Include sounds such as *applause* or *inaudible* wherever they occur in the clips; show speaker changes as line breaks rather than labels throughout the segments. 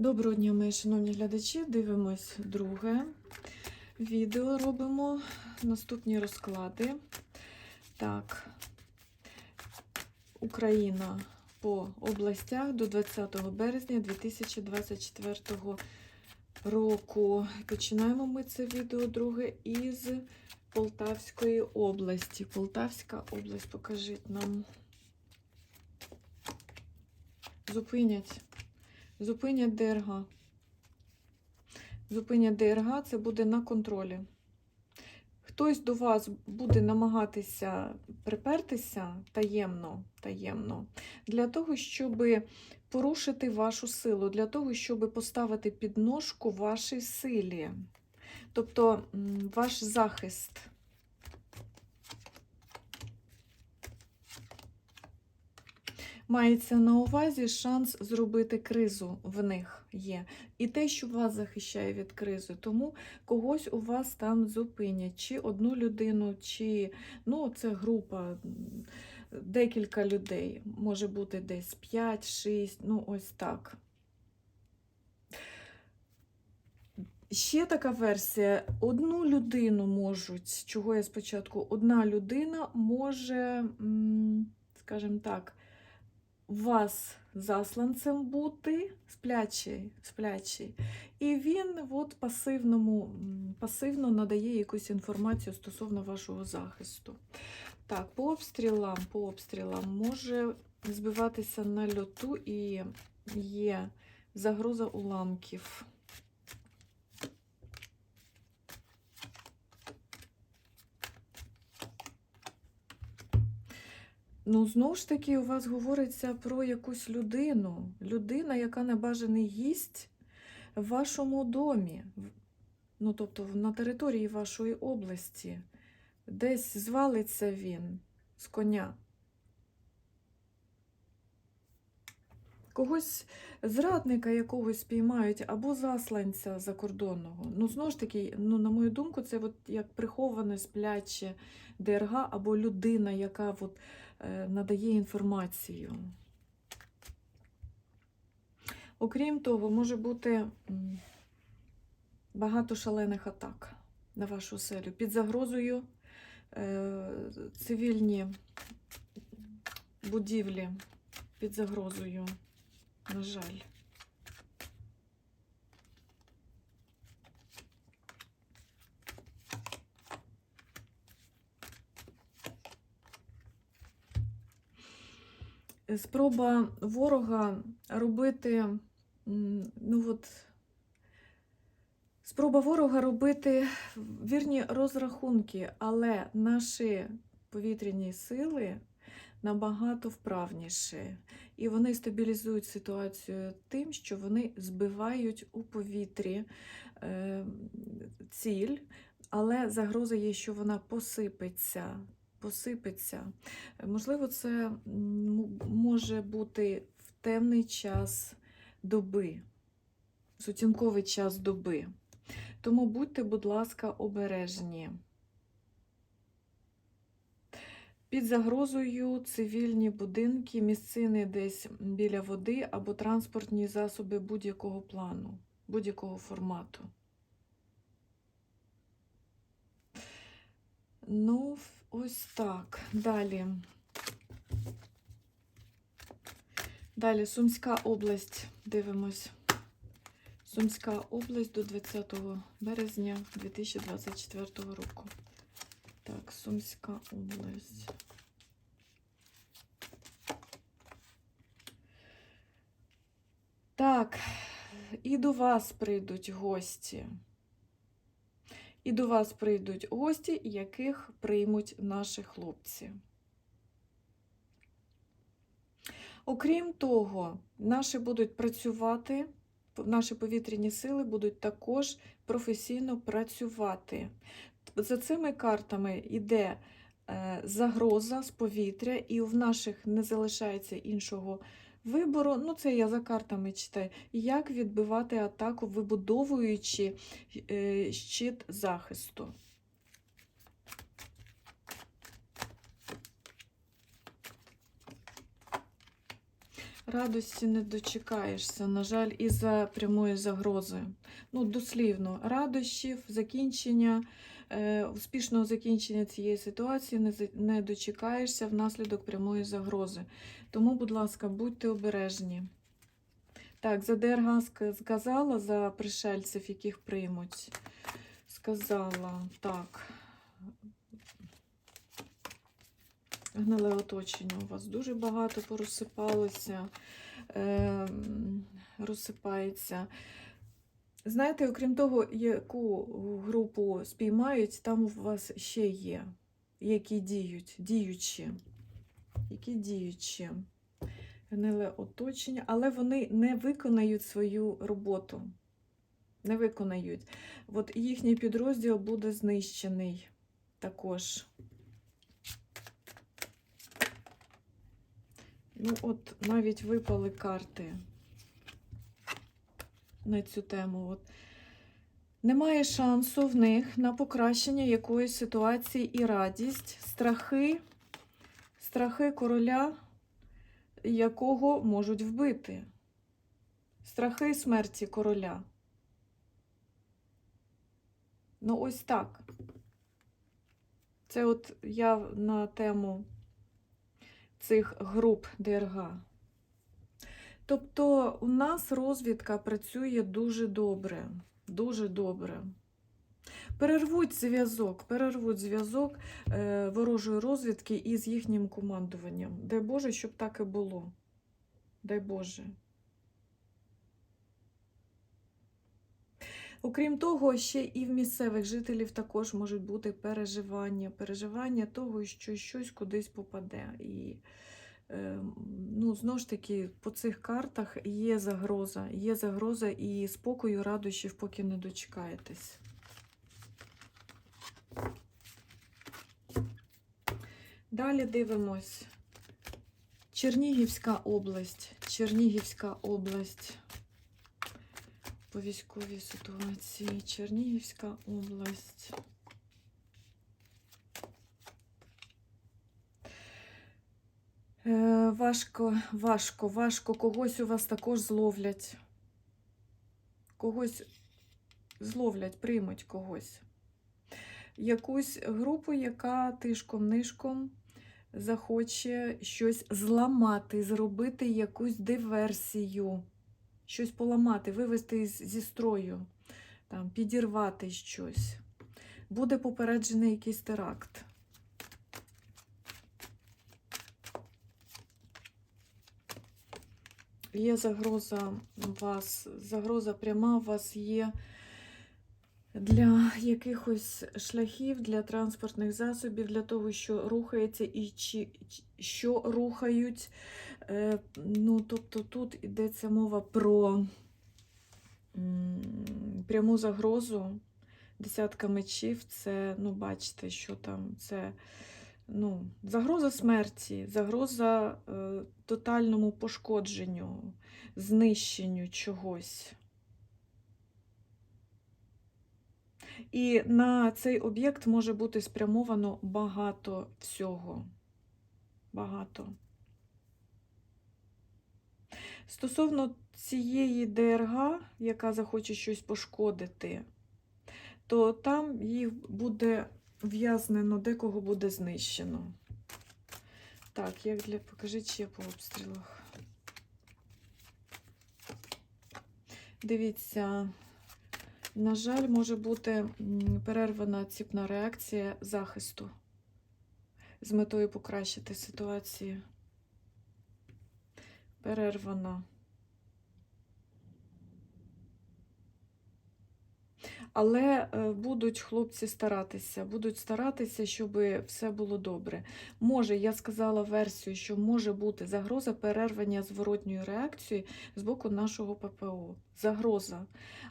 Доброго дня, мої шановні глядачі. Дивимось друге відео. Робимо наступні розклади. Так, Україна по областях до 20 березня 2024 року. Починаємо ми це відео друге із Полтавської області. Полтавська область, покажіть нам. Зупинять. Зупинять ДРГ. Зупинять ДРГ, це буде на контролі. Хтось до вас буде намагатися припертися таємно, таємно для того, щоб порушити вашу силу, для того, щоб поставити підножку вашій силі. Тобто ваш захист. Мається на увазі шанс зробити кризу в них є. І те, що вас захищає від кризи. Тому когось у вас там зупинять. Чи одну людину, чи ну, це група, декілька людей. Може бути десь 5-6, ну ось так. Ще така версія: одну людину можуть, чого я спочатку, одна людина може, скажімо так, вас засланцем бути, сплячий, сплячий. І він от пасивному, пасивно надає якусь інформацію стосовно вашого захисту. Так, по обстрілам, по обстрілам може збиватися на льоту і є загроза уламків. Ну, знову ж таки, у вас говориться про якусь людину. Людина, яка небажаний гість в вашому домі, ну, тобто на території вашої області. Десь звалиться він з коня. Когось зрадника якогось спіймають або засланця закордонного. Ну, знову ж таки, ну, на мою думку, це от як приховане спляче ДРГ або людина, яка от, надає інформацію. Окрім того, може бути багато шалених атак на вашу селю. Під загрозою е, цивільні будівлі, під загрозою, на жаль. Спроба ворога робити, ну от, спроба ворога робити вірні розрахунки, але наші повітряні сили набагато вправніші. І вони стабілізують ситуацію тим, що вони збивають у повітрі е, ціль, але загроза є, що вона посипеться. Посипеться. Можливо, це може бути в темний час доби, сутінковий час доби. Тому будьте, будь ласка, обережні. Під загрозою цивільні будинки, місцини десь біля води або транспортні засоби будь-якого плану, будь-якого формату. Ну, ось так. Далі. Далі Сумська область. Дивимось. Сумська область до 20 березня 2024 року. Так, Сумська область. Так, і до вас прийдуть гості. І до вас прийдуть гості, яких приймуть наші хлопці. Окрім того, наші будуть працювати, наші повітряні сили будуть також професійно працювати. За цими картами йде е, загроза з повітря, і в наших не залишається іншого вибору. Ну, це я за картами читаю. Як відбивати атаку, вибудовуючи е, щит захисту. Радості не дочекаєшся, на жаль, із-за прямої загрози. Ну, дослівно, радощів, закінчення, успішного закінчення цієї ситуації не, дочекаєшся внаслідок прямої загрози. Тому, будь ласка, будьте обережні. Так, за ДРГ сказала, за пришельців, яких приймуть. Сказала, так. Гниле оточення у вас дуже багато порозсипалося, е, розсипається. Знаєте, окрім того, яку групу спіймають, там у вас ще є, які діють, діючі, які діючі. Гниле оточення, але вони не виконають свою роботу. Не виконають. От їхній підрозділ буде знищений також. Ну, от навіть випали карти на цю тему. От. Немає шансу в них на покращення якоїсь ситуації і радість, страхи, страхи короля, якого можуть вбити. Страхи смерті короля. Ну, ось так. Це от я на тему цих груп ДРГ. Тобто у нас розвідка працює дуже добре, дуже добре. Перервуть зв'язок, перервуть зв'язок е, ворожої розвідки із їхнім командуванням. Дай Боже, щоб так і було. Дай Боже. Окрім того, ще і в місцевих жителів також можуть бути переживання, переживання того, що щось кудись попаде. І ну, знову ж таки, по цих картах є загроза, є загроза і спокою, радощів, поки не дочекаєтесь. Далі дивимось. Чернігівська область. Чернігівська область по військовій ситуації. Чернігівська область. Важко, важко, важко. Когось у вас також зловлять. Когось зловлять, приймуть когось. Якусь групу, яка тишком-нишком захоче щось зламати, зробити якусь диверсію щось поламати, вивести зі строю, там, підірвати щось. Буде попереджений якийсь теракт. Є загроза вас, загроза пряма у вас є для якихось шляхів, для транспортних засобів, для того, що рухається і чи, що рухають. Е, ну, тобто тут йдеться мова про пряму загрозу. Десятка мечів це, ну, бачите, що там це ну, загроза смерті, загроза е, тотальному пошкодженню, знищенню чогось. І на цей об'єкт може бути спрямовано багато всього. Багато. Стосовно цієї ДРГ, яка захоче щось пошкодити, то там їх буде в'язнено, декого буде знищено. Так, як для покажіть ще по обстрілах. Дивіться, на жаль, може бути перервана ціпна реакція захисту з метою покращити ситуацію. Перервана. Але е, будуть хлопці старатися, будуть старатися, щоб все було добре. Може, я сказала версію, що може бути загроза перервання зворотньої реакції з боку нашого ППО. Загроза.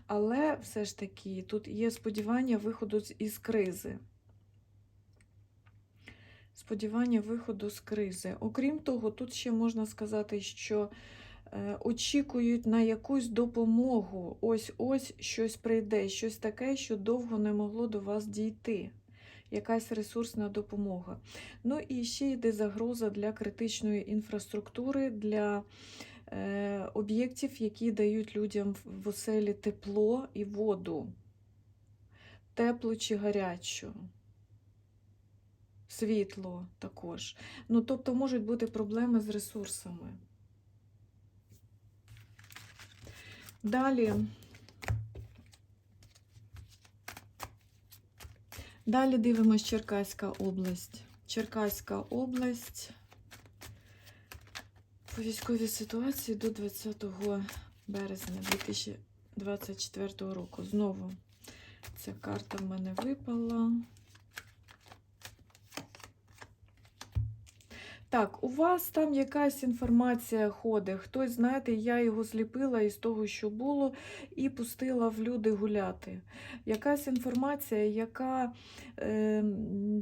Але все ж таки тут є сподівання виходу із кризи. Сподівання виходу з кризи. Окрім того, тут ще можна сказати, що очікують на якусь допомогу. Ось ось щось прийде, щось таке, що довго не могло до вас дійти. Якась ресурсна допомога. Ну і ще йде загроза для критичної інфраструктури, для е, об'єктів, які дають людям в оселі тепло і воду, теплу чи гарячу, світло також. Ну, тобто можуть бути проблеми з ресурсами. Далі. Далі дивимось Черкаська область. Черкаська область по військовій ситуації до 20 березня 2024 року. Знову ця карта в мене випала. Так, у вас там якась інформація ходить. Хтось, знаєте, я його зліпила із того, що було, і пустила в люди гуляти. Якась інформація, яка е,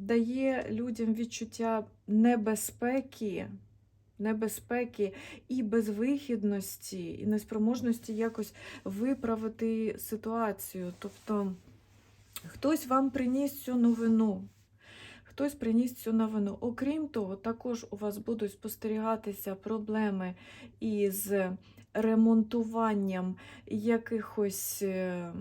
дає людям відчуття небезпеки, небезпеки і безвихідності, і неспроможності якось виправити ситуацію. Тобто хтось вам приніс цю новину. Хтось приніс цю новину. Окрім того, також у вас будуть спостерігатися проблеми із ремонтуванням якихось, е,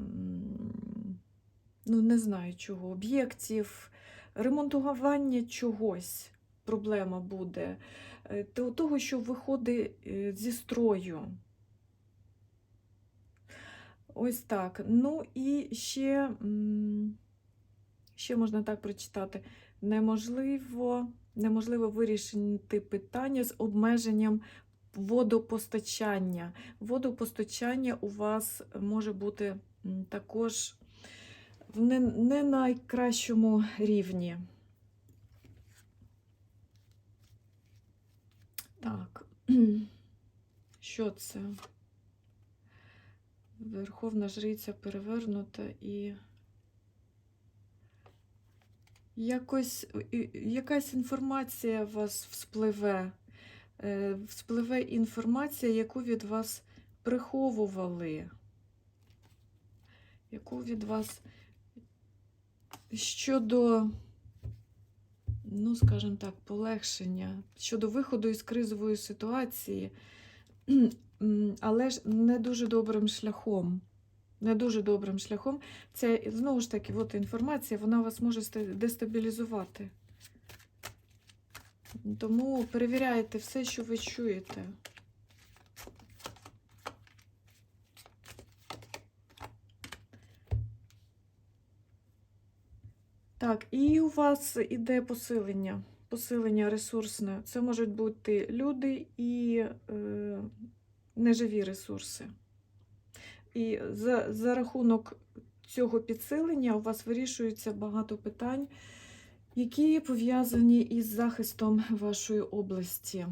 ну не знаю чого, об'єктів, ремонтування чогось проблема буде. Е, то- Того, що виходить е, зі строю. Ось так. Ну і ще, ще можна так прочитати. Неможливо, неможливо вирішити питання з обмеженням водопостачання. Водопостачання у вас може бути також в не, не найкращому рівні. Так, *clears throat* що це? Верховна жриця перевернута і якось, якась інформація у вас вспливе. Е, Вспливе інформація, яку від вас приховували. Яку від вас щодо, ну, скажімо так, полегшення, щодо виходу із кризової ситуації, *clears throat* але ж не дуже добрим шляхом. Не дуже добрим шляхом. Це знову ж таки, от інформація, вона вас може дестабілізувати. Тому перевіряйте все, що ви чуєте. Так, і у вас іде посилення. Посилення ресурсне. Це можуть бути люди і е, неживі ресурси. І за, за рахунок цього підсилення у вас вирішується багато питань, які пов'язані із захистом вашої області.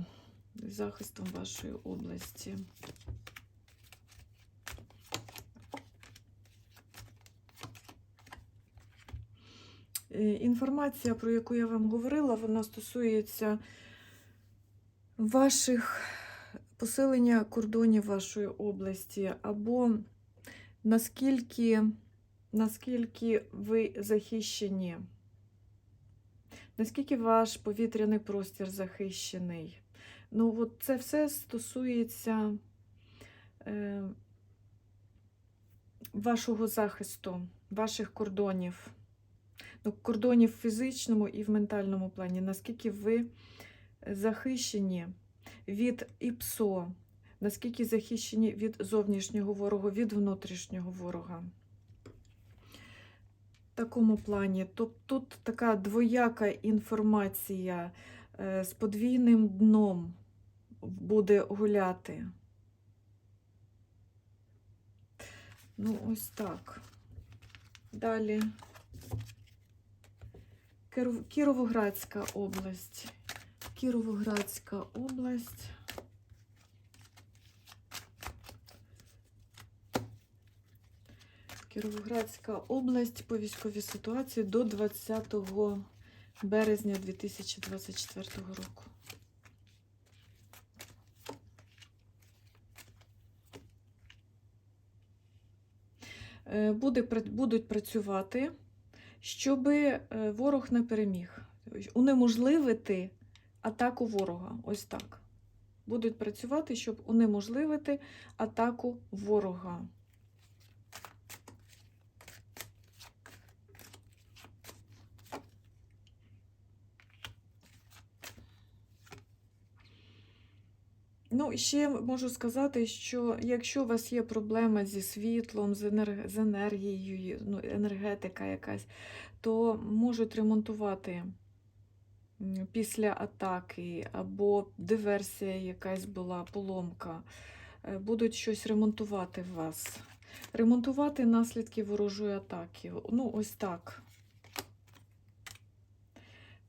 Захистом вашої області. Е, Інформація, про яку я вам говорила, вона стосується ваших посилення кордонів вашої області, або наскільки, наскільки ви захищені, наскільки ваш повітряний простір захищений. Ну, от це все стосується е, вашого захисту, ваших кордонів. Ну, кордонів в фізичному і в ментальному плані, наскільки ви захищені від ІПСО, наскільки захищені від зовнішнього ворога, від внутрішнього ворога. В такому плані. Тобто тут така двояка інформація е, з подвійним дном буде гуляти. Ну, ось так. Далі. Кіровоградська область. Кіровоградська область. Кіровоградська область по військовій ситуації до 20 березня 2024 року. Е, Буде, будуть працювати, щоб ворог не переміг. Унеможливити атаку ворога. Ось так. будуть працювати, щоб унеможливити атаку ворога. Ну, ще можу сказати, що якщо у вас є проблема зі світлом, з, енерг... з енергією, ну, енергетика якась, то можуть ремонтувати після атаки або диверсія якась була, поломка. Е, Будуть щось ремонтувати в вас. Ремонтувати наслідки ворожої атаки. Ну, ось так.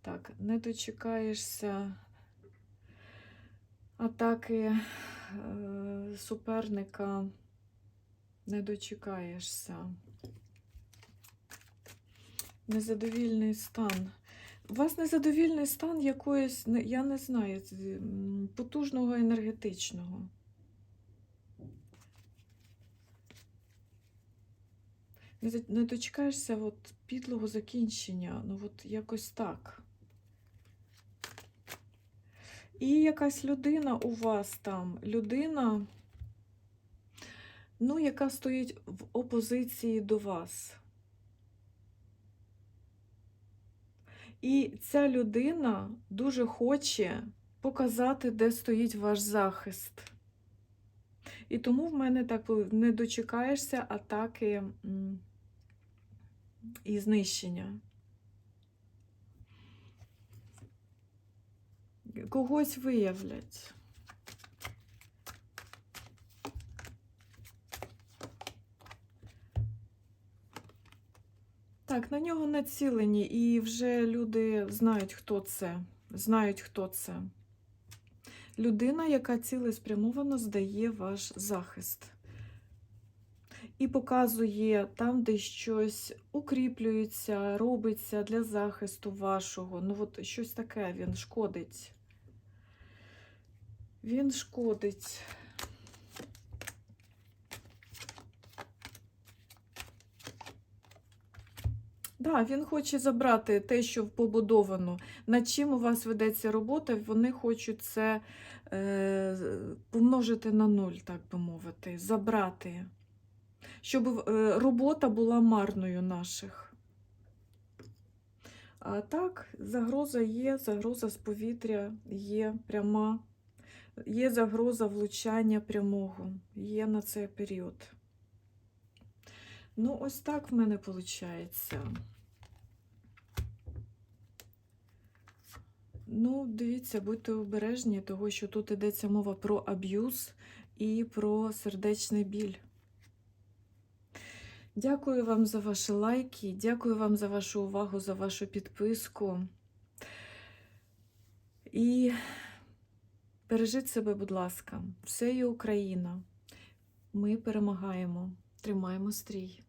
Так, не дочекаєшся атаки е, суперника, не дочекаєшся. Незадовільний стан. Вас незадовільний стан якоїсь, я не знаю, потужного енергетичного. Не Не дочекаєшся от підлого закінчення, ну от якось так. І якась людина у вас там, людина, ну, яка стоїть в опозиції до вас. І ця людина дуже хоче показати, де стоїть ваш захист. І тому в мене так не дочекаєшся атаки і знищення. Когось виявлять. Так, на нього націлені, і вже люди знають, хто це. Знають, хто це. Людина, яка цілеспрямовано здає ваш захист. І показує там, де щось укріплюється, робиться для захисту вашого. Ну, от щось таке він шкодить. Він шкодить. Він хоче забрати те, що побудовано. Над чим у вас ведеться робота, вони хочуть це е, помножити на нуль, так би мовити, забрати. Щоб е, робота була марною наших. А так, загроза є, загроза з повітря є пряма, є загроза влучання прямого, є на цей період. Ну, ось так в мене виходить. Ну, дивіться, будьте обережні, того що тут йдеться мова про аб'юз і про сердечний біль. Дякую вам за ваші лайки, дякую вам за вашу увагу, за вашу підписку. І бережіть себе, будь ласка, все є Україна. Ми перемагаємо. Тримаємо стрій.